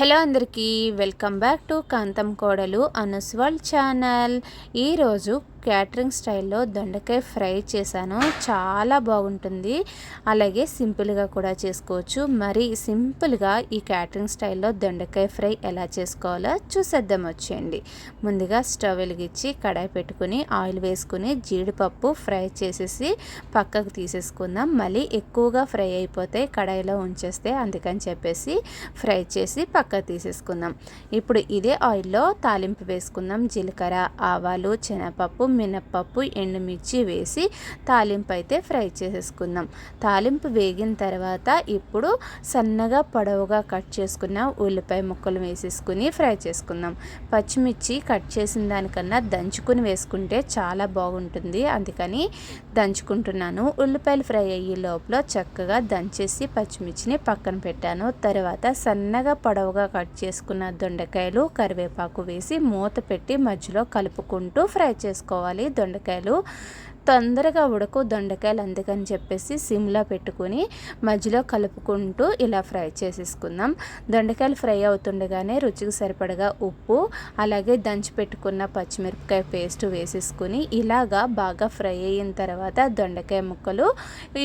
Hello అందరికీ welcome back to కాంతం కోడలు అనుస్వాల్ channel. ఈరోజు క్యాటరింగ్ స్టైల్లో దొండకాయ ఫ్రై చేశాను. చాలా బాగుంటుంది. అలాగే సింపుల్గా కూడా చేసుకోవచ్చు. మరి సింపుల్గా ఈ క్యాటరింగ్ స్టైల్లో దొండకాయ ఫ్రై ఎలా చేసుకోవాలో చూసేద్దాం. వచ్చేయండి. ముందుగా స్టవ్ వెలిగించి కడాయి పెట్టుకుని ఆయిల్ వేసుకుని జీడిపప్పు ఫ్రై చేసేసి పక్కకు తీసేసుకుందాం. మళ్ళీ ఎక్కువగా ఫ్రై అయిపోతే కడాయిలో ఉంచేస్తే అందుకని చెప్పేసి ఫ్రై చేసి పక్కకు తీసేసుకుందాం. ఇప్పుడు ఇదే ఆయిల్లో తాలింపు వేసుకుందాం. జీలకర్ర ఆవాలు శనగపప్పు మినప్పప్పు ఎండుమిర్చి వేసి తాలింపు అయితే ఫ్రై చేసేసుకుందాం. తాలింపు వేగిన తర్వాత ఇప్పుడు సన్నగా పొడవుగా కట్ చేసుకున్న ఉల్లిపాయ ముక్కలు వేసేసుకుని ఫ్రై చేసుకుందాం. పచ్చిమిర్చి కట్ చేసిన దానికన్నా దంచుకుని వేసుకుంటే చాలా బాగుంటుంది. అందుకని దంచుకుంటున్నాను. ఉల్లిపాయలు ఫ్రై అయ్యే లోపల చక్కగా దంచేసి పచ్చిమిర్చిని పక్కన పెట్టాను. తర్వాత సన్నగా పొడవుగా కట్ చేసుకున్న దొండకాయలు కరివేపాకు వేసి మూత పెట్టి మధ్యలో కలుపుకుంటూ ఫ్రై చేసుకోవాలి. తీసుకోవాలి దొండకాయలు. తొందరగా ఉడకు దొండకాయలు అందుకని చెప్పేసి సిమ్లో పెట్టుకుని మధ్యలో కలుపుకుంటూ ఇలా ఫ్రై చేసేసుకుందాం. దొండకాయలు ఫ్రై అవుతుండగానే రుచికి సరిపడగా ఉప్పు అలాగే దంచి పెట్టుకున్న పచ్చిమిరపకాయ పేస్ట్ వేసేసుకుని ఇలాగా బాగా ఫ్రై అయిన తర్వాత దొండకాయ ముక్కలు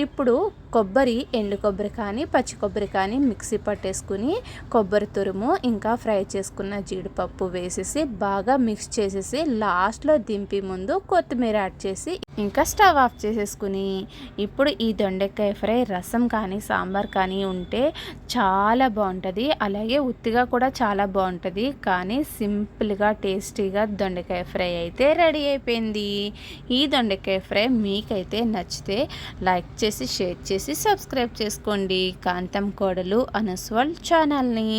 ఇప్పుడు కొబ్బరి ఎండు కొబ్బరి కానీ పచ్చి కొబ్బరి కానీ మిక్సీ పట్టేసుకుని కొబ్బరి తురుము ఇంకా ఫ్రై చేసుకున్న జీడిపప్పు వేసేసి బాగా మిక్స్ చేసేసి లాస్ట్లో దింపి ముందు కొత్తిమీర యాడ్ చేసి ఇంకా స్టవ్ ఆఫ్ చేసేసుకుని ఇప్పుడు ఈ దొండకాయ ఫ్రై రసం కానీ సాంబార్ కానీ ఉంటే చాలా బాగుంటుంది. అలాగే ఉత్తిగా కూడా చాలా బాగుంటుంది. కానీ సింపుల్గా టేస్టీగా దొండకాయ ఫ్రై అయితే రెడీ అయిపోయింది. ఈ దొండకాయ ఫ్రై మీకైతే నచ్చితే లైక్ చేసి షేర్ చేసి సబ్స్క్రైబ్ చేసుకోండి. కాంతం కోడలు అనుస్వల్ ఛానల్ని.